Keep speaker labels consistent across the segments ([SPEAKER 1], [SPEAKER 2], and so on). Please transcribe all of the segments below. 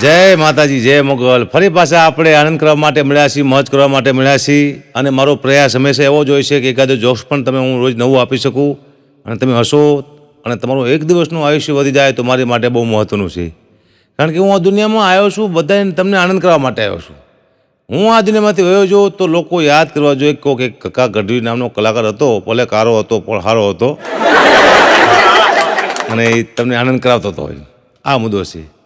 [SPEAKER 1] જય માતાજી, જય મોગલ. ફરી પાછા આપણે આનંદ કરવા માટે મળ્યા છીએ, મોજ કરવા માટે મળ્યા છીએ. અને મારો પ્રયાસ હંમેશા એવો જ હોય છે કે એકાદો જોક્સ પણ તમે હું રોજ નવું આપી શકું અને તમે હસો અને તમારું એક દિવસનું આયુષ્ય વધી જાય તો મારી માટે બહુ મહત્ત્વનું છે. કારણ કે હું આ દુનિયામાં આવ્યો છું, બધાને તમને આનંદ કરવા માટે આવ્યો છું. હું આ દુનિયામાંથી વયો જો તો લોકો યાદ કરવા જોઈએ કે કોક એક કકા ગઢવી નામનો કલાકાર હતો, ભલે કારો હતો, પણ સારો હતો. અને એ તમને આનંદ કરાવતો હતો આ મુદ્દો છે.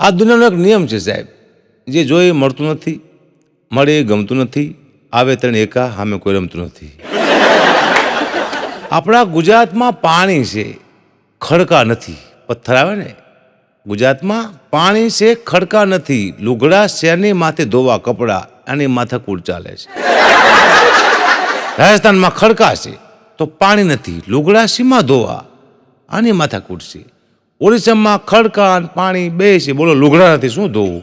[SPEAKER 1] આ દુનિયાનો એક નિયમ છે સાહેબ. જે જોઈએ મળતું નથી, મળે એ ગમતું નથી, આવે ત્રણ એકા સામે કોઈ રમતું નથી. આપણા ગુજરાતમાં પાણી છે, ખડકા નથી. પથ્થર આવે ને? ગુજરાતમાં પાણી છે, ખડકા નથી. લુગડા શેરની માથે ધોવા કપડાં અને માથાકૂટ ચાલે છે. રાજસ્થાનમાં ખડકા છે, તો પાણી નથી. લુગડા સીમાં ધોવા, આની માથાકૂટ છે. ઓડિશામાં ખડકા પાણી બે છે બોલો લુગડા નથી શું ધોવું?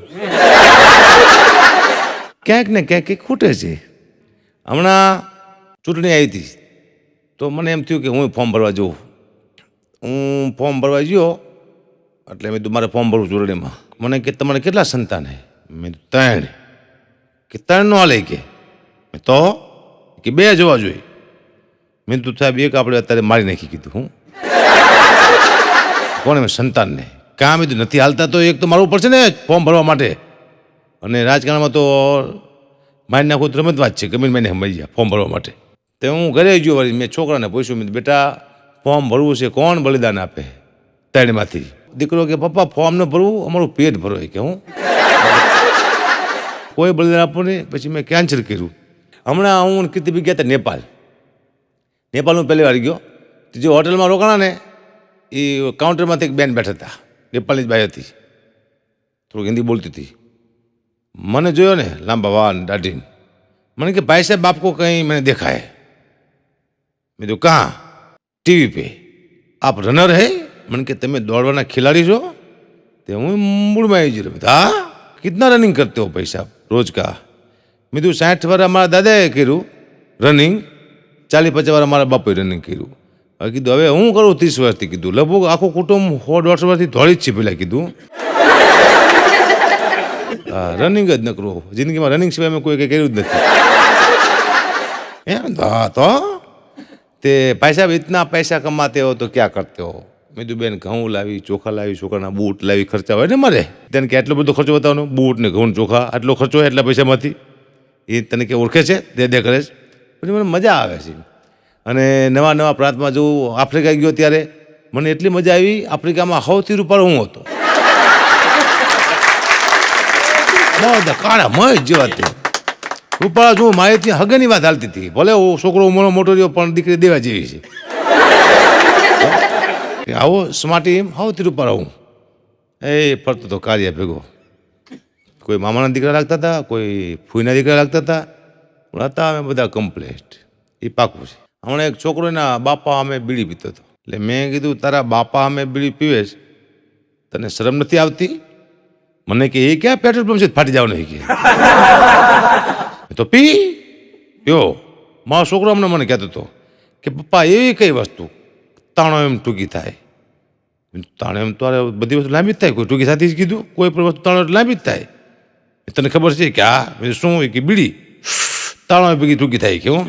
[SPEAKER 1] ક્યાંક ને ક્યાંક કંઈક ખૂટે છે. હમણાં ચૂંટણી આવી હતી. તો મને એમ થયું કે હું ફોર્મ ભરવા જઉં. હું ફોર્મ ભરવા ગયો, એટલે મેં મારે ફોર્મ ભરવું ચૂંટણીમાં. મને કે, તમારે કેટલા સંતાન હે? મેં ત્રણ. કે ત્રણ નો હાલે કે? તો? કે, બે જોવા જોઈએ. મેં તું સાહેબ, એક આપણે અત્યારે મારી નાખી કીધું. હું કોણે મેં સંતાનને? કામ કીધું નથી હાલતા તો એક તો મારવું પડશે ને, ફોર્મ ભરવા માટે. અને રાજકારણમાં તો મારી નાખું તો રમત વાત છે, ગમે મેં મળી ગયા ફોર્મ ભરવા માટે. તો હું ઘરે ગયો વળી મેં છોકરાને પૂછ્યું, મેં બેટા, ફોર્મ ભરવું છે, કોણ બલિદાન આપે? ત્રણમાંથી દીકરો કે, પપ્પા, ફોર્મ ન ભરવું, અમારું પેટ ભરો. કે, હું? કોઈ બલિદાન આપવું નહીં, પછી મેં કેન્સલ કર્યું. હમણાં હું બી ગયા હતા નેપાલ. નેપાલ હું પહેલી વાર ગયો. જે હોટલમાં રોકાણા ને એ કાઉન્ટરમાંથી એક બેન બેઠા હતા નેપાળીજબાઈ હતી. થોડુંક હિન્દી બોલતી હતી. મને જોયો ને, લાંબા વાન દાઢીને. મને કે, ભાઈ સાહેબ આપકો કંઈ મને દેખાય. મેં તો કાં? TV pay. આપ રનર હે? મને કે, તમે દોડવાના ખેલાડી છો? તે હું મૂળમાં આવી જ રહ્યો હા? કિતના રનિંગ કરતો હો સાહેબ, રોજ કા? મેં તો સાઠ વાર અમારા દાદાએ કર્યું રનિંગ ચાલીસ પચાસ વાર અમારા બાપુએ રનિંગ કર્યું. કીધું, હવે હું કરું ત્રીસ વર્ષથી? કીધું, લગભગ આખું કુટુંબ સો દોઢસો વર્ષથી દોડી જ છે, પેલા કીધું. રનિંગ જ ન કરવું જિંદગીમાં રનિંગ સિવાય મેં કોઈ કંઈ કર્યું જ નથી. એમ તો? તો પૈસા ઇતના પૈસા કમાતે હો તો ક્યાં કરતે હો? મેં કીધું, બેન, ઘઉં લાવી, ચોખા લાવી, છોકરાના બૂટ લાવી, ખર્ચા હોય ને મારે? તેને કે આટલો બધો ખર્ચો બતાવવાનો? બૂટ ને ઘઉં ચોખા, આટલો ખર્ચો હોય એટલા પૈસામાંથી? એ તને કે ઓળખે છે? દે દે કરે છે? પછી મને મજા આવે છે. અને નવા નવા પ્રાંતમાં જો આફ્રિકા ગયો ત્યારે મને એટલી મજા આવી, આફ્રિકામાં સૌથી રૂપાળો હું હતો. બધા કાળા મય જેવા તે. રૂપાળા જો મારે ત્યાં હગેની વાત હાલતી હતી. ભલે છોકરો મોટો મોટો રહ્યો, પણ દીકરી દેવા જેવી છે. આવો સ્માર્ટી એમ, સૌથી રૂપાળો હું. એ ફરતો તો કાર્ય ભેગો. કોઈ મામાના દીકરા લાગતા હતા, કોઈ ફૂઈના દીકરા લાગતા હતા. પણ હતા અમે બધા કમ્પ્લેટ એ પાકું છે. હમણાં એક છોકરો એના બાપા અમે બીડી પીતો હતો. એટલે મેં કીધું, તારા બાપા અમે બીડી પીવે છે, તને શરમ નથી આવતી? મને કે, એ ક્યાં પેટ્રોલ પંપ છે? ફાટી જાવ નહીં કે. તો, પી. પીઓ. મારો છોકરો હમણાં મને કહેતો હતો કે, પપ્પા, એવી કઈ વસ્તુ? તાણો એમ ટૂંકી થાય. તાણો એમ તારે બધી વસ્તુ લાંબી જ થાય, કોઈ ટૂંકી થતી જ કીધું? કોઈ પણ વસ્તુ તાણો લાંબી જ થાય. તને ખબર છે કે આ શું કે બીડી? તાણો ભેગી ટૂંકી થાય કેવું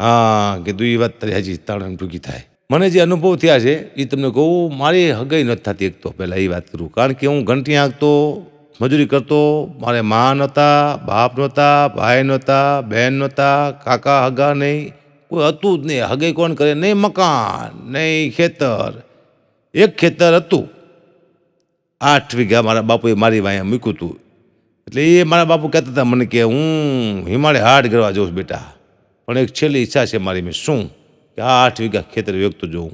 [SPEAKER 1] હા. કીધું એ વાત તારી હજી એમ ટૂંકી થાય. મને જે અનુભવ થયા છે એ તમને કહું, મારી હગાઈ નથી થતી એક તો પહેલાં એ વાત કરું. કારણ કે હું ઘંટી આંકતો મજૂરી કરતો, મારે મા નહોતા, બાપ નહોતા, ભાઈ નહોતા, બહેન નહોતા, કાકા હગા નહીં. કોઈ હતું જ નહીં. હગાઈ કોણ કરે? નહીં મકાન, નહીં ખેતર. એક ખેતર હતું. આઠ વીઘા મારા બાપુએ મારી વાંયા મૂક્યું હતું. એટલે એ મારા બાપુ કહેતા હતા મને કે હું હિમાલય હાટ કરવા જાઉં બેટા. પણ એક છેલ્લી ઈચ્છા છે મારી મેં શું? કે આ આઠ વીઘા ખેતર વેગતો જોઉં.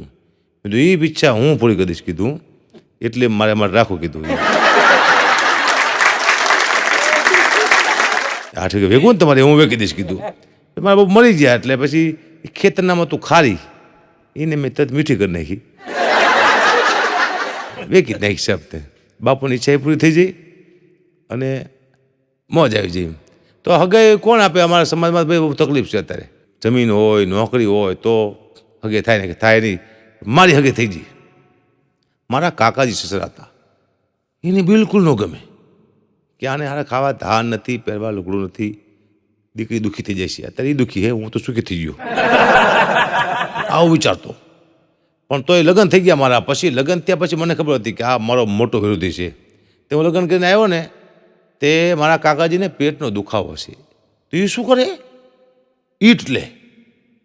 [SPEAKER 1] મેં કીધું એ ઈચ્છા હું પૂરી કરીશ કીધું. એટલે મારે મારે રાખવું કીધું. આઠ વીઘા વેગું ને તમારે હું વેગી દઈશ કીધું. મારા બાપુ મરી ગયા એટલે પછી એ ખેતરનામાં તું ખારી. એને મેં તરત મીઠી કરી નાખી. વેકી નાખી નાખી શબ્દ બાપુની ઈચ્છા એ પૂરી થઈ જઈ. અને મોજ આવી જાય તો હગાઈ કોણ આપે? અમારા સમાજમાં ભાઈ બહુ તકલીફ છે અત્યારે. જમીન હોય, નોકરી હોય, તો હગે થાય ને કે થાય નહીં. મારી હગે થઈ ગઈ મારા કાકાજી સસરા હતા. એને બિલકુલ ન ગમે. કે આને હારે ખાવા ધાન નથી, પહેરવા લુગડું નથી. દીકરી દુઃખી થઈ જશે. અત્યારે એ દુઃખી હે, હું તો સુખી થઈ ગયો. આવું વિચારતો. પણ તોય લગ્ન થઈ ગયા મારા. પછી લગ્ન થયા પછી મને ખબર હતી કે આ મારો મોટો વિરોધી છે. તે હું લગ્ન કરીને આવ્યો ને તે મારા કાકાજીને પેટનો દુખાવો છે તો એ શું કરે? ઈટ લે.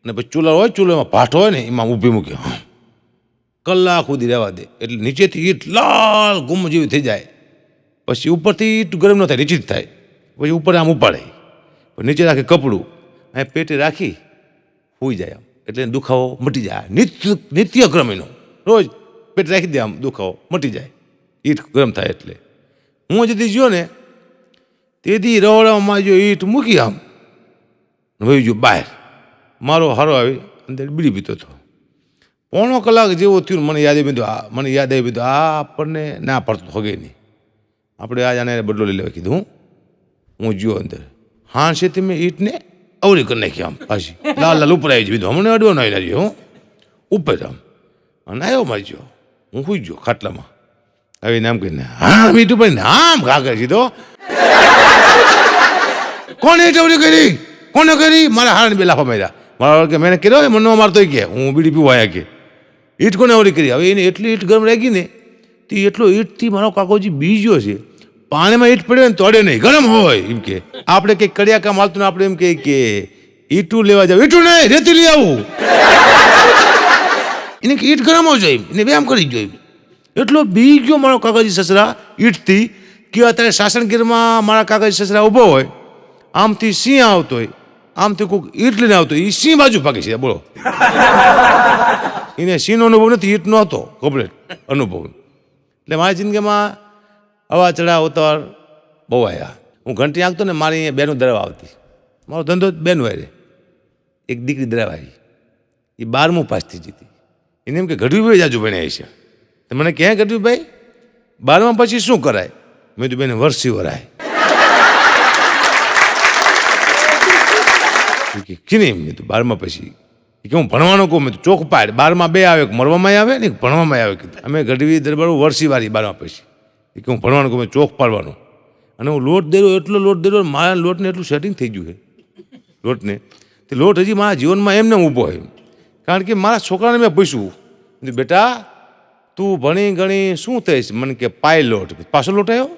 [SPEAKER 1] અને પછી ચૂલા હોય, ચૂલામાં ભાટ હોય ને, એમાં ઊભી મૂકે. કલાક સુધી રહેવા દે. એટલે નીચેથી ઈટ લાલ ગુમ જેવી થઈ જાય. પછી ઉપરથી ઈટ ગરમ ન થાય નીચે જ થાય. પછી ઉપર આમ ઉપાડે. નીચે રાખે કપડું. અહીં પેટે રાખી હોઈ જાય આમ. એટલે દુખાવો મટી જાય. નિત્ય, નિત્યક્રમીનો. રોજ પેટ રાખી દે આમ દુખાવો મટી જાય. ઈટ ગરમ થાય એટલે. હું જતી ગયો ને તેથી રવડામાં જો ઈટ મૂકી આમ વહી જો બહાર મારો હારો આવી અંદર બીડી પીતો હતો. પોણો કલાક જેવો થયું મને યાદ આવી આ, મને યાદ આવી બીધું, આ આપણને ના પડતું, હગે નહીં. આપણે આજ આને બદલો લઈ લેવા કીધું, હું. જ્યો અંદર. હા છે તે મેં ઈટને અવળી કરી નાખી આમ પાછી. લાલ લાલ ઉપર આવી બીધું. હમણાં અડવો ન આવી હું. ઉપર આમ. અને આવ્યો મારી જો હું સુઈ ગયો ખાટલામાં. આવીને આમ કહીને હા, મીઠું પડીને આમ ઘા કરી દીધો કોને ટવરી કરી? કોને કરી? મારા હારને બે લાફા માર્યા. મારા કે મેં કર્યો એ મનમાં મારતો કે, હું બીડી પીવા આવ્યા કે. ઈટ કોને અવળી કરી? હવે એને એટલી ઈટ ગરમ રાખી ને, તે એટલો ઈટથી મારો કાકોજી બીજો છે. પાણીમાં ઈટ પડ્યો ને તોડે નહીં. ગરમ હોય, એમ કે. આપણે કંઈક કડિયા કામ ને આપણે એમ કે કે, ઈટું લેવા જાવ. ઈટું નહીં, રેતી લઈ આવું. એને ઈટ ગરમ હોય. જોઈએ એને વ્યાયામ કરી જોઈએ એટલો બી ગયો મારો કાકાજી સસરા ઈટથી કે અત્યારે સાસણગીરમાં મારા કાકાજી સસરા ઊભો હોય, આમથી સિંહ આવતો હોય, આમથી કોઈક ઈટ લઈને આવતો એ સિંહ બાજુ ભાગે છે, બોલો. એને સિંહનો અનુભવ નથી, ઈટનો હતો કમ્પ્લેટ અનુભવ. એટલે મારી જિંદગીમાં હવા ચડાવ ઉતાર બહુ આવ્યા હું ઘંટી આંકતો ને મારી અહીંયા બેનું દરવા આવતી. મારો ધંધો બેન વાય એક દીકરી દરવા આવી. એ બારમું પાસ થઈ જતી. એને એમ કે, ગઢવીભાઈ જાજુ ભણ્યા છે મને ક્યાં ગઢવીભાઈ, બારમા પછી શું કરાય? મેં તો બેને વર્ષી વરાય. કે કિની મેં તો બારમાં પછી. કે હું ભણવાનું કહું? મેં તો ચોક પાડ. બારમાં બે આવે મરવામાં આવે ને ભણવામાં આવે. કીધું, અમે ગઢવી દરબાર વર્ષી વાળી બારમાં પછી. કે હું ભણવાનું કહું, મેં ચોક પાડવાનો. અને હું લોટ દેરો, એટલો લોટ દેરો, મારા લોટને એટલું સેટિંગ થઈ ગયું છે. લોટને. તે લોટ હજી મારા જીવનમાં એમને ઊભો હોય કારણ કે મારા છોકરાને મેં પૂછ્યું બેટા તું ભણી ગણી શું થઈશ? મને કે પાયલોટ પાછો લોટ આવ્યો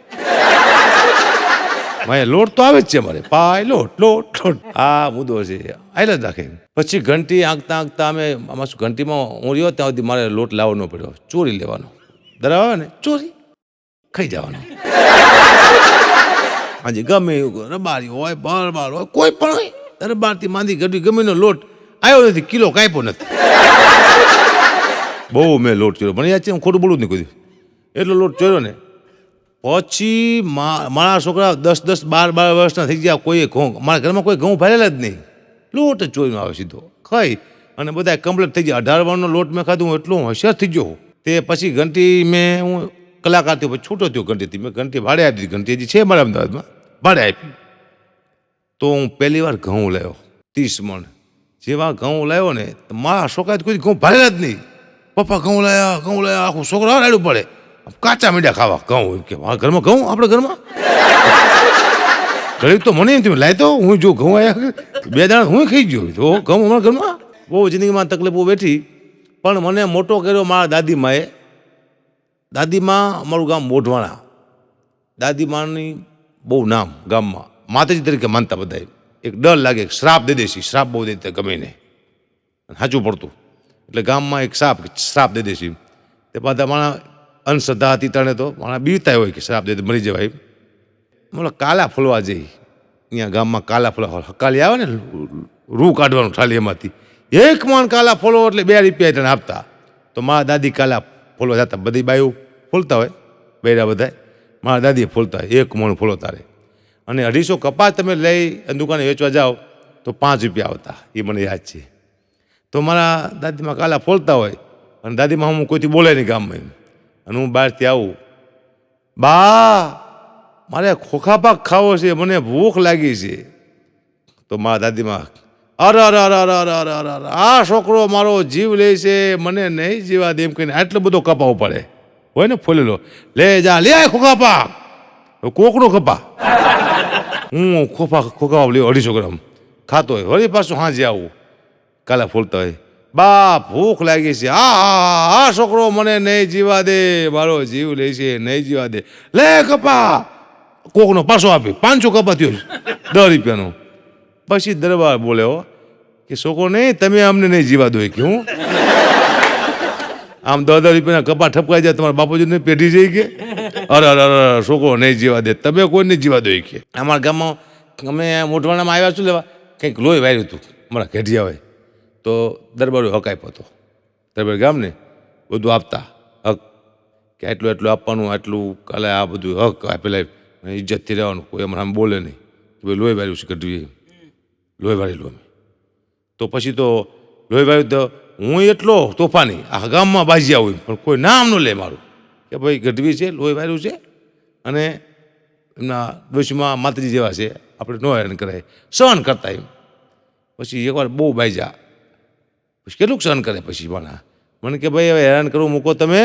[SPEAKER 1] મેં લોટ તો આવે જ છે મારે. પાય લોટ લોટ. આ મુદ્દો છે. આયલા જ રાખે. પછી ઘંટી આંકતા આંકતા અમે, આમાં શું ઘંટીમાં હું રહ્યો ત્યાં સુધી મારે લોટ લાવવાનો પડ્યો. ચોરી લેવાનો. આવે ને? ચોરી. ખાઈ જવાનો. આજે ગમે એવું રબારી હોય બરબાર હોય, કોઈ પણ હોય. દરબારથી માંદી ગઢવી ગમેનો લોટ આવ્યો નથી, કિલો કાપ્યો નથી. બહુ મેં લોટ ચોર્યો પણ યાદ છે હું ખોટું બોલું જ નહીં કોઈ એટલો લોટ ચોર્યો ને, પછી મારા છોકરા દસ દસ, બાર બાર વર્ષના થઈ ગયા, કોઈએ ઘઉં, મારા ઘરમાં કોઈ ઘઉં ભરેલા જ નહીં. લોટ ચોરીનો આવે સીધો. ખાઈ અને બધા કમ્પ્લીટ થઈ ગયા. અઢાર વાળનો લોટ મેં ખાધું, હું એટલો હોશિયાર થઈ ગયો. તે પછી ઘંટી મેં, હું કલાકાર થયો પછી છૂટો થયો ઘંટીથી. મેં ઘંટી ભાડે આપી દીધી. ઘંટી હજી છે મારા અમદાવાદમાં. ભાડે આપી. તો હું પહેલી વાર ઘઉં લાવ્યો. ત્રીસ મણ. જેવા ઘઉં લાવ્યો ને મારા છોકરા કોઈ ઘઉં ભરેલા જ નહીં. પપ્પા, ઘઉં લાયા ઘઉં લાયા આખું છોકરા રાડું પડે. કાચા મીઠા ખાવા. ઘઉં એમ કે ઘરમાં ઘઉં? આપણે ઘરમાં? ઘરે તો મને એમ થયું, લાય તો, હું જો ઘઉં આવ્યા બે દાણા હું ખાઈ ગયો? તો ઘઉં અમારા ઘરમાં? બહુ જિંદગીમાં તકલીફો બેઠી પણ મને મોટો કર્યો મારા દાદીમાએ. દાદીમાં અમારું ગામ મોઢવાણા. દાદીમાની બહુ નામ ગામમાં. માતાજી તરીકે માનતા બધા એક ડર લાગે, શ્રાપ દે દેશી શ્રાપ બહુ દે ગમે ને. સાચું પડતું. એટલે ગામમાં એક શ્રાપ શ્રાપ દે દેશે તે બધા માણા અંધશ્રદ્ધા હતી તણે તો, માણા બીવતા હોય કે શ્રાપ દે તો મરી જવાય મને કાલા ફૂલવા જઈ. અહીંયા ગામમાં કાલા ફૂલવા હકાલી આવે ને, રૂ કાઢવાનું ઠાલી એમાંથી. એક મણ કાલા ફૂલો એટલે બે રૂપિયા તને આપતા. તો મારા દાદી કાલા ફૂલવા જતા. બધી બાયું ફૂલતા હોય, બૈરા બધાય. મારા દાદી ફૂલતા હોય. એક મણ ફૂલો તારે. અને અઢીસો કપાસ તમે લઈ દુકાને વેચવા જાઓ, તો પાંચ રૂપિયા આવતા. એ મને યાદ છે. તો મારા દાદીમાં કાલા ફોલતા હોય. અને દાદીમાં હું કોઈથી બોલે નહીં ગામમાં અને હું બહારથી આવું. બા, મારે ખોખા પાક ખાવો છે, મને ભૂખ લાગી છે. તો મારા દાદીમાં, અરે અરે અરે અરે અરે અરે અરે આ છોકરો મારો જીવ લે છે, મને નહીં જીવા દે એમ કહીને આટલો બધો કપાવો પડે. હોય ને ફોલેલો. લે જા, લે ખોખા પાક. કોકડો ખપા. હું ખોખા ખોખા લ્યો અઢીસો ગ્રામ ખાતો હોય. વળી પાછું હાજે આવું. કાલે ફૂલતા હોય. બા ભૂખ લાગી છે. આ આ છોકરો મને નહીં જીવા દે. મારો જીવ લે છે, નહીં જીવા દે. લે કપા. કોકનો પાછો આપી. પાંચસો કપા થયો દસ રૂપિયાનો. પછી દરબાર બોલ્યો કે છોકરો નહીં તમે અમને નહીં જીવા દો. કે, હું? આમ દસ દસ રૂપિયાના કપા ઠપકાઈ જાય, તમારા બાપુજીને પેઢી જઈ કે? અરે અરે અરે છોકરો નહીં જીવા દે. તમે કોઈ નહીં જીવા દો કે. અમારા ગામમાં અમે મોટવાણામાં આવ્યા છું લેવા. કંઈક લોહી વાર્યું હતું. અમારા ઘેઢિયા હોય તો દરબારો હક આપ્યો હતો. દરબાર ગામને બધું આપતા હક. કે આટલું એટલું આપવાનું, આટલું કાલે આ બધું હક આપેલા ઇજ્જતથી રહેવાનું, કોઈ અમારા આમ બોલે નહીં. ભાઈ લોહી વાર્યું છે કઢવી લોહી વાળેલું અમે. તો પછી તો લોહી વાળ્યું તો હું એટલો તોફાની આ ગામમાં બાજ્યા હોય પણ કોઈ નામ ન લે મારું. કે ભાઈ ગઢવી છે, લોહી વાળ્યું છે. અને એમના દોષમાં માતરી જેવા છે. આપણે નો હેરાન કરાય. સહન કરતા એમ. પછી એકવાર બહુ બાજ્યા કેટલું સહન કરે પછી માણા મને કે ભાઈ, હવે હેરાન કરવું મૂકો તમે.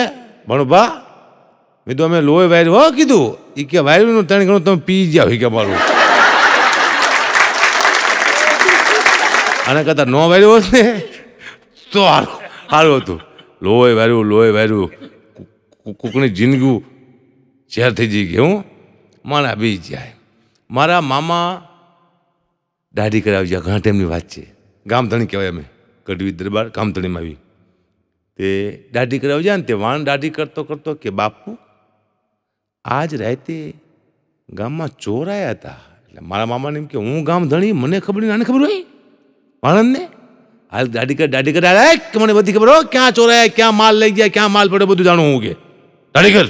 [SPEAKER 1] ભણભા મેં તો અમે લોહી વાયર્યું હો, કીધું. એ કે વાયરું ત્રણ ઘણું તમે પી જાઓ એ કે મારું. આના કરતાં ન વાર્યું હોત ને, તો સારું સારું હતું. લોહી વાર્યું લોહી વાર્યું કૂકની જિંદગી ઝેર થઈ જઈ ગઈ, હું. મારા બી જાય. મારા મામા દાઢી કરાવી ગયા ઘણા ટાઈમની વાત છે. ગામ ધણી કહેવાય અમે. ગઢવી દરબાર ગામધણીમાં આવી. તે દાઢી કરાવી જાય ને તે વાણ દાઢી કરતો કરતો કે, બાપુ, આજ રાતે ગામમાં ચોર આવ્યા હતા. એટલે મારા મામાને એમ કે, હું ગામ ધણી, મને ખબર નહીં, આને ખબર હોય? વાણંદને? હાલ દાઢી કર દાઢી કર કે મને બધી ખબર હો, ક્યાં ચોરાયા ક્યાં માલ લઈ ગયા, ક્યાં માલ પડ્યો, બધું જાણું હું કે. દાઢી કર.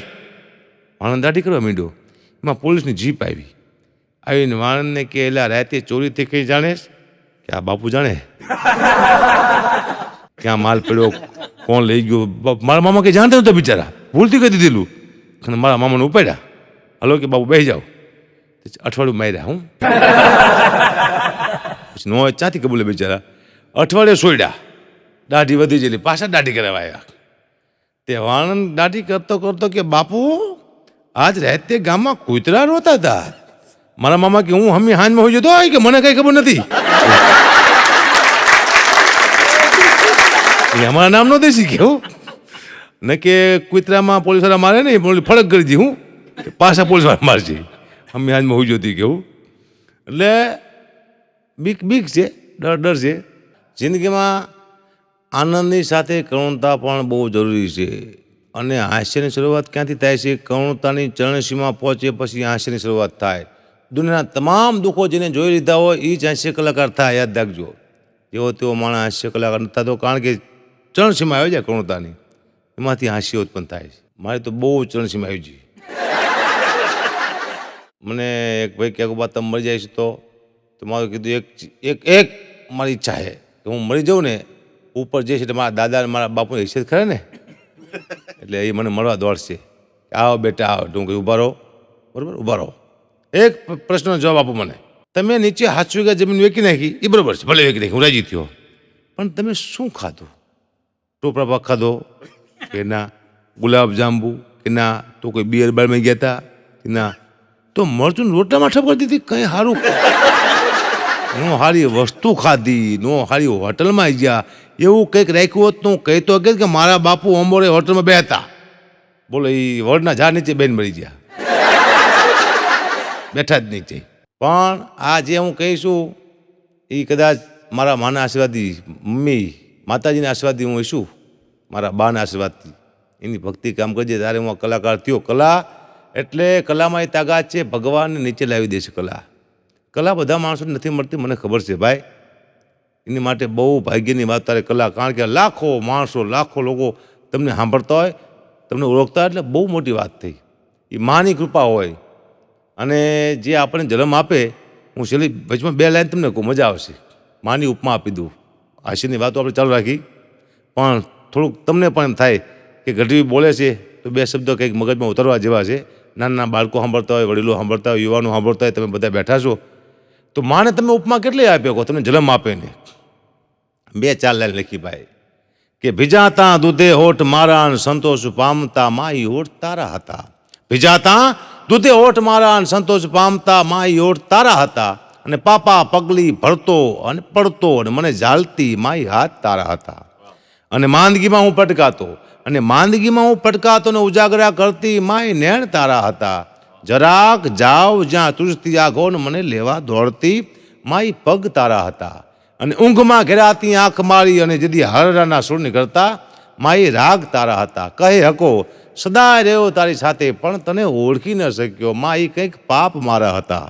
[SPEAKER 1] વાણંદ દાઢી કરવા માંડ્યો. એમાં પોલીસની જીપ આવી. આવીને વાણંદને કે, એલા, રાતે ચોરી થઈ કઈ જાણેશ કે આ બાપુ જાણે? ક્યાં માલ પડ્યો, કોણ લઈ ગયો? મારા મામા કંઈ જાણતા નહોતા બિચારા. ભૂલથી કહી દીધેલું. અને મારા મામાને ઉપાડ્યા. હલો કે બાપુ બેસી જાઓ. અઠવાડિયું માર્યા હું. પછી નો ચાથી કબૂલે બિચારા? અઠવાડિયે સોયડા. દાઢી વધી જેલી પાછા દાઢી કરાવવા આવ્યા તે વાણંદ દાઢી કરતો કરતો કે, બાપુ, આજ રાતે ગામમાં કૂતરા રોતા હતા મારા મામા કે, હું હમી હાંજમાં હોઈ જતો કે મને કઈ ખબર નથી? અમારા નામ નો દેશી કેવું ને કે કુતરામાં પોલીસવાળા મારે પણ ઓલી કરી દી હું. પાછા પોલીસવાળા મારશે હમી હાંજમાં હોઈ જોતી કેવું એટલે બીક બીક છે, ડર ડર છે. જિંદગીમાં આનંદની સાથે કરુણતા પણ બહુ જરૂરી છે. અને હાસ્યની શરૂઆત ક્યાંથી થાય છે? કરુણતાની ચરણસીમાં પહોંચે પછી હાસ્યની શરૂઆત થાય. દુનિયાના તમામ દુઃખો જેને જોઈ લીધા હોય એ જ હાસ્ય કલાકાર થાય, યાદ રાખજો. જેવો તેવો માણસ હાસ્ય કલાકાર નથી થતો, કારણ કે ચરણસીમા આવી જાય કરુણતાની. એમાંથી હાસ્ય ઉત્પન્ન થાય છે. મારે તો બહુ ચરણસીમા આવી જઈ મને એક ભાઈ ક્યાંક બા તમે મરી જાય છે તો મારું કીધું, એક એક એક મારી ઈચ્છા છે કે હું મરી જાઉં ને, ઉપર જે છે મારા દાદા મારા બાપુની હિસ્સેત ખરે ને? એટલે એ મને મળવા દોડશે. આવો બેટા, આવો. હું કહ્યું ઊભા રહો. બરાબર? ઊભા રહો. એક પ્રશ્નનો જવાબ આપો મને. તમે નીચે હાથ વીઘા જમીન વેકી નાખી એ બરાબર છે, ભલે વેકી નાખી, હું રાજી થયો. પણ તમે શું ખાધું? ટોપરા પાક ખાધો કે ના? ગુલાબ જાંબુ કે ના? તો કોઈ બિયર બારમાં ગયા હતા કે ના? તો મરચું રોટલામાં ઠપ દીધી, કંઈ સારું નો સારી વસ્તુ ખાધી, નો સારી હોટલમાં ગયા એવું કંઈક રાખ્યું હોત તો હું કહેતો કે મારા બાપુ અમોરે હોટલમાં બે હતા બોલો એ વડના ઝાડ નીચે બેન મળી ગયા. બેઠા જ નીચે પણ આ જે હું કહીશું એ કદાચ મારા માના આશીર્વાદી મમ્મી માતાજીના આશીર્વાદથી હું છું મારા બાના આશીર્વાદથી. એની ભક્તિ કામ કરજે ત્યારે હું આ કલાકાર થયો કલા, એટલે કલામાં એ તાકાત છે, ભગવાનને નીચે લાવી દે છે કલા. કલા બધા માણસોને નથી મળતી, મને ખબર છે ભાઈ. એની માટે બહુ ભાગ્યની વાત તારે કલા, કારણ કે લાખો માણસો, લાખો લોકો તમને સાંભળતા હોય, તમને ઓળખતા હોય, એટલે બહુ મોટી વાત થઈ. એ માની કૃપા હોય અને જે આપણને જન્મ આપે, હું છેલ્લી વચમાં બે લાઈન તમને કહું, મજા આવશે. માની ઉપમા આપી દઉં. હાસ્યની વાતો આપણે ચાલુ રાખી. પણ થોડુંક તમને પણ એમ થાય કે ગઢવી બોલે છે, તો બે શબ્દો કંઈક મગજમાં ઉતરવા જેવા છે. નાના નાના બાળકો સાંભળતા હોય, વડીલો સાંભળતા હોય, યુવાનો સાંભળતા હોય, તમે બધા બેઠા છો. તો માને તમે ઉપમા કેટલી આપ્યો કહો તમને જન્મ આપે ને બે ચાર લાઈન લખી ભાઈ. કે ભીજાતા દૂધે હોઠ મારા સંતોષ પામતા, માઈ હોઠ તારા હતા. ભીજાતા દૂધે ઓઠ મારા અને સંતોષ પામતા, માઈ ઓઠ તારા હતા. અને પાપા પગલી ભરતો અને પડતો અને મને ઝાલતી માઈ હાથ તારા હતા. અને માંદગીમાં હું પટકાતો અને માંદગીમાં હું પટકાતો ને ઉજાગરા કરતી માય નેણ તારા હતા. જરાક જાવ જ્યાં તુજતી આગો ને મને લેવા દોડતી માય પગ તારા હતા. અને ઊંઘમાં ઘેરાતી આંખ મારી અને જેદી હરરાના સુર નીકળતા માય રાગ તારા હતા. કહે હકો સદાય રહ્યો તારી સાથે પણ તને ઓળખી ન શક્યો. માય કંઈક પાપ મારા હતા.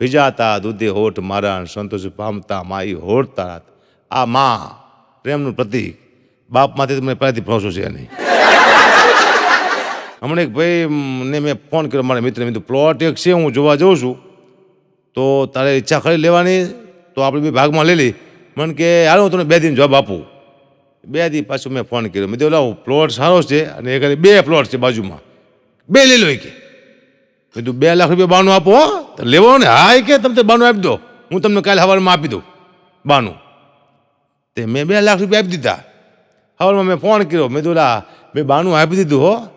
[SPEAKER 1] ભીજાતા દૂધે હોઠ મારા સંતોષ પામતા માય હોઠ તારા આ માં પ્રેમનું પ્રતીક. બાપમાંથી તમને પહેલાંથી ભરોસો છે નહીં. હમણાં એક ભાઈ ને મેં ફોન કર્યો મારા મિત્ર મિત્રો પ્લોટ એક છે હું જોવા જઉં છું. તો તારે ઈચ્છા ખરી લેવાની? તો આપણે બે ભાગમાં લઈ લઈ મને કે હાલો હું તને બે દિન જવાબ આપું. બે દી પાછું મેં ફોન કર્યો. મેં કીધું લાવ પ્લોટ સારો છે અને એક બે પ્લોટ છે બાજુમાં. બે લઈ લો કે. મેં કીધું, બે લાખ રૂપિયા બાનું આપો તો લેવો ને? હા કે, તમે તે બાનું આપી દો. હું તમને કાલે સવારમાં આપી દઉં બાનું. તે મેં બે લાખ રૂપિયા આપી દીધા. હવારમાં મેં ફોન કર્યો. મેં કીધું, લા, મેં બાનું આપી દીધું, હો.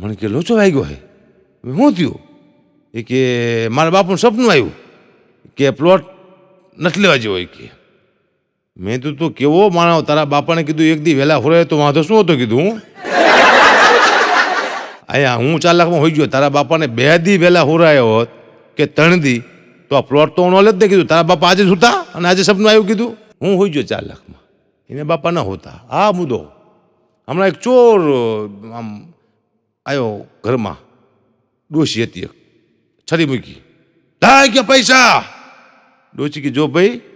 [SPEAKER 1] મને કે, લોચો વાગ્યો હે. શું થયું? એ કે, મારા બાપુનું સપનું આવ્યું કે પ્લોટ નથી લેવા જેવો કે. મેં તું તું કેવો માણસ? તારા બાપાને કીધું, એક દી વહેલા ફોરે તો વાંધો શું હતો? કીધું અહીંયા હું ચાર લાખમાં હોઈ ગયો. તારા બાપાને બે દી વહેલા હોરાયો હોત કે ત્રણ દી, તો આ પ્લોટ તો હું જ ને કીધું, તારા બાપા આજે સુતા અને આજે સપનું આવ્યું? કીધું, હું હોઈ ગયો ચાર લાખમાં એને બાપા ન હોતા. આ મુદ્દો. હમણાં એક ચોર, આમ આવ્યો ઘરમાં. ડોશી હતી એક. છરી મૂકી. લાય કે પૈસા? ડોશી કે, જો ભાઈ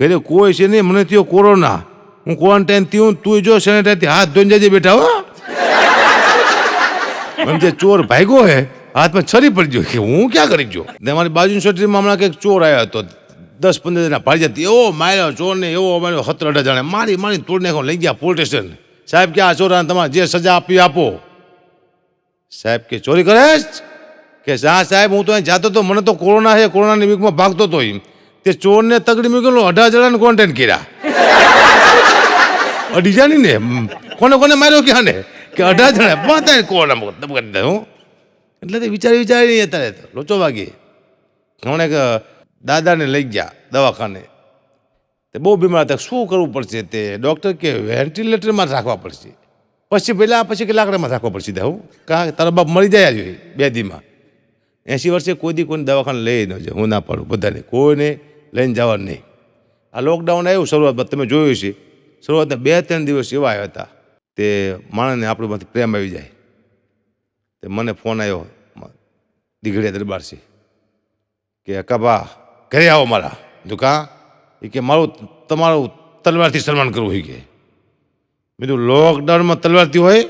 [SPEAKER 1] ઘરે કોઈ છે નહીં, મને થયો કોરોના. હું ક્વોરન્ટાઇન થયું તું જો સેનેટાઈનથી હાથ ધોઈને જજે બેઠા હો. એમ જે ચોર ભાગ્યો હે, હાથમાં છરી પડી ગયો. કે હું ક્યાં કરી ગયો? ને અમારી બાજુની સોટરીમાં હમણાં કંઈક ચોર આવ્યો હતો. દસ પંદર જણા ભાડી જતી. એવો માર્યો ચોરને એવો માર્યો, સત્તર અઢાર જણા. મારી મારી તોડ નાખો લઈ ગયા પોલીસ સ્ટેશન સાહેબ કે, આ ચોરાને તમારે જે સજા આપી, આપો. સાહેબ કે, ચોરી કરે કે, હા સાહેબ, હું તો અહીં જાતો હતો મને તો કોરોના છે, કોરોનાની વીકમાં ભાગતો હતો એમ તે ચોરને તગડી મૂકેલું અઢાર જણાને કોન્ટેન્ટ કર્યા. અઢી ને? કોને કોને માર્યો કે ને કે અઢાર જણા. પાંચ કોણ તમે કરી હું? એટલે તે વિચારી વિચારી અત્યારે લોચો વાગી. હમણાં એક દાદાને લઈ ગયા દવાખાને. તે બહુ બીમાર હતા. શું કરવું પડશે તે? ડૉક્ટર કે વેન્ટિલેટરમાં રાખવા પડશે. પછી પહેલાં પછી કે લાકડામાં રાખવા પડશે હું? કાં તારા બાપ મરી જાય જોઈએ બે દીમાં. એંસી વર્ષે કોઈ દી કોઈને દવાખાને લઈ ન જાય. હું ના પાડું. બધાને. કોઈને લઈને જવાનું નહીં. આ લોકડાઉન આવ્યું શરૂઆતમાં તમે જોયું છે શરૂઆતના બે ત્રણ દિવસ એવા આવ્યા હતા. તે માણસને આપણામાંથી પ્રેમ આવી જાય. તે મને ફોન આવ્યો દીઘડિયા દરબાર છે. કે અકાબા, ઘરે આવો મારા. દુકા એ કે, મારું તમારું તલવારથી સન્માન કરવું હોય કે. મેં કીધું લોકડાઉનમાં તલવારથી હોય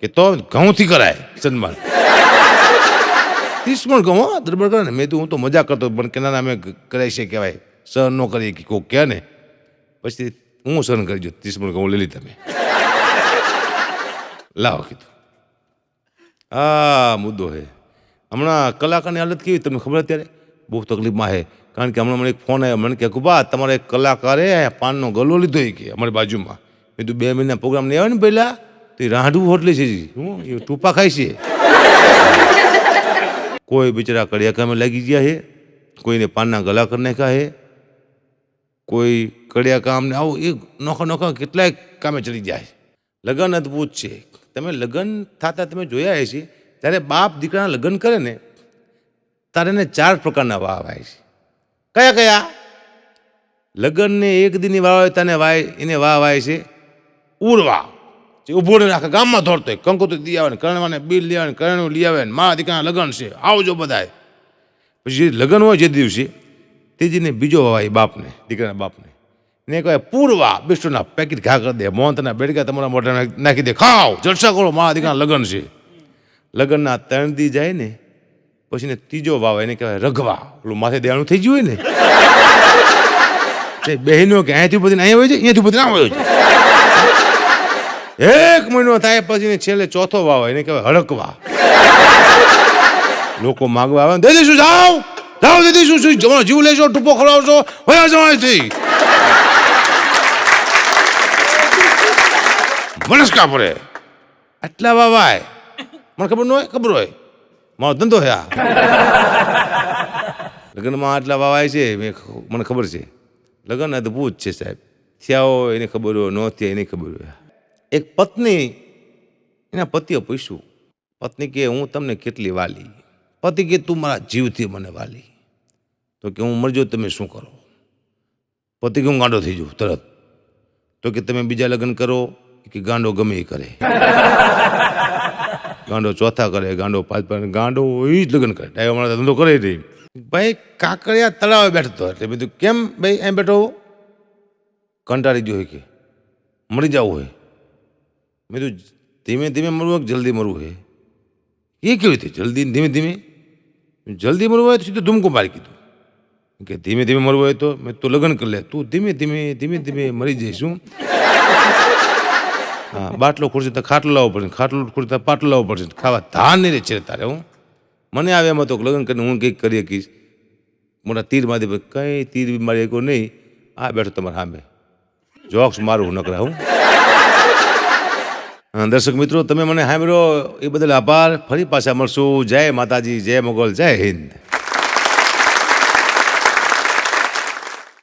[SPEAKER 1] કે તો ઘઉંથી કરાય સન્માન. ત્રીસ કહું હા દરબાર કરે ને મેં તો હું તો મજા કરતો પણ કે ના અમે કરાય છે કહેવાય સહન ન કરીએ કે કોક કહે ને પછી હું સહન કરી જો ત્રીસ કહું લઈ લી તમે લાવો કીધું આ મુદ્દો છે હમણાં કલાકારની હાલત કેવી તમને ખબર અત્યારે બહુ તકલીફમાં છે કારણ કે હમણાં મને એક ફોન આવ્યો મને કે કુબા તમારે એક કલાકારે પાનનો ગલો લીધો એ કે અમારી બાજુમાં મેં તો બે મહિના પ્રોગ્રામ નહીં આવે ને પહેલાં તો એ રાંઢવું હોટલે છે. હું એ ટૂંપા ખાય છે કોઈ બિચારા કડિયા કામે લાગી ગયા છે કોઈને પાનના ગલા કરી નાખ્યા છે કોઈ કડિયા કામને આવું, એ નોખા નોખા કેટલાય કામે ચડી જાય લગ્ન અદ્ભુત છે. તમે લગ્ન થતા તમે જોયા છે ત્યારે બાપ દીકરાના લગ્ન કરે ને, ત્યારે એને ચાર પ્રકારના વાવ આવે છે. કયા કયા? લગ્નને એક દિનની વાવ હોય તને વાય, એને વાવ આવે છે, ઉરવા. ઊભો રહીને આખા ગામમાં ધોરતો હોય. કંકુ દી આવે ને, કરણવાને બિલ લઈ આવે ને, કરણું લઈ આવે ને, મારા દીકરાના લગ્ન છે. આવજો બધાય. પછી લગ્ન હોય જે દિવસે, તેજીને બીજો વાય બાપને, દીકરાના બાપને. ને કહેવાય પૂરવા, બિસ્ટુના પેકેટ ઘા કરી દે મોહનતના બેડકા તમારા મોઢા નાખી દે. ખાઓ, જલસા કરો, મારા દીકરાના લગ્ન છે. લગ્નના ત્રણ દી જાય ને પછી ને ત્રીજો વાવ, એને કહેવાય રઘવા. પેલું માથે દેવાનું થઈ ગયું હોય ને. બહેનો કે, અહીંયાથી ઉપરથી અહીંયા હોય છે અહીંયાથી ઉપરથી ના હોય છે એક મહિનો થાય પછી છેલ્લે ચોથો વાવ એને કહેવાય હડકવા. લોકો માગવા આવે દીદી દઈશું જાઓ? જાઓ દીદી શું શું? જીવ લેશો ટૂંપો ખવડાવશો વયા જવાય થઈ ભણસકા પડે. આટલા વાવાય. મને ખબર ન હોય? ખબર હોય. મારો ધંધો હે લગ્નમાં આટલા વાવાય છે મને ખબર છે. લગ્ન અદભુત છે સાહેબ. થયા હોય એને ખબર હોય, ન થયા એને ખબર હોય. એક પત્ની એના પતિએ પૂછ્યું પત્ની કે હું તમને કેટલી વાલી? પતિ કે તું મારા જીવથી મને વાલી. તો કે હું મરજો તમે શું કરો? પતિ કે હું ગાંડો થઈ જાઉં તરત. તો કે તમે બીજા લગ્ન કરો કે ગાંડો ગમે એ કરે? ગાંડો ચોથા કરે ગાંડો પાંચ પાંચ ગાંડો એ જ લગ્ન કરે. ડાયો ધંધો કરે નહીં. ભાઈ કાંકરિયા તળાવે બેઠો હતો એટલે બધું કેમ ભાઈ એમ બેઠો કંટાળી ગયો હોય કે મરી જવું હોય. મેં તો ધીમે ધીમે મરવું કે જલ્દી મરવું હે એ કેવી રીતે? જલ્દી ધીમે ધીમે? જલ્દી મરવું હોય તો સીધું ધૂમકો મારી કીધું. કે ધીમે ધીમે મરવું હોય તો મેં તું લગ્ન કરી લે. તું ધીમે ધીમે ધીમે ધીમે મરી જઈશું હા. બાટલો ખુરશે તો ખાટલો લાવવો પડશે ખાટલો ખુરશે તો પાટલો લાવવો પડશે. ખાવા ધાન નહીં રહે છે તારે હું. મને આવે એમાં તો લગ્ન કરીને હું કંઈક કરી શકીશ. મોટા તીર મારી કંઈ તીર મારી શકો નહીં. આ બેઠો તમારા સામે. જોક્સ મારું નકરા હું હા, દર્શક મિત્રો, તમે મને સાંભળ્યો એ બદલ આભાર. ફરી પાછા મળશું. જય માતાજી, જય મોગલ, જય હિન્દ.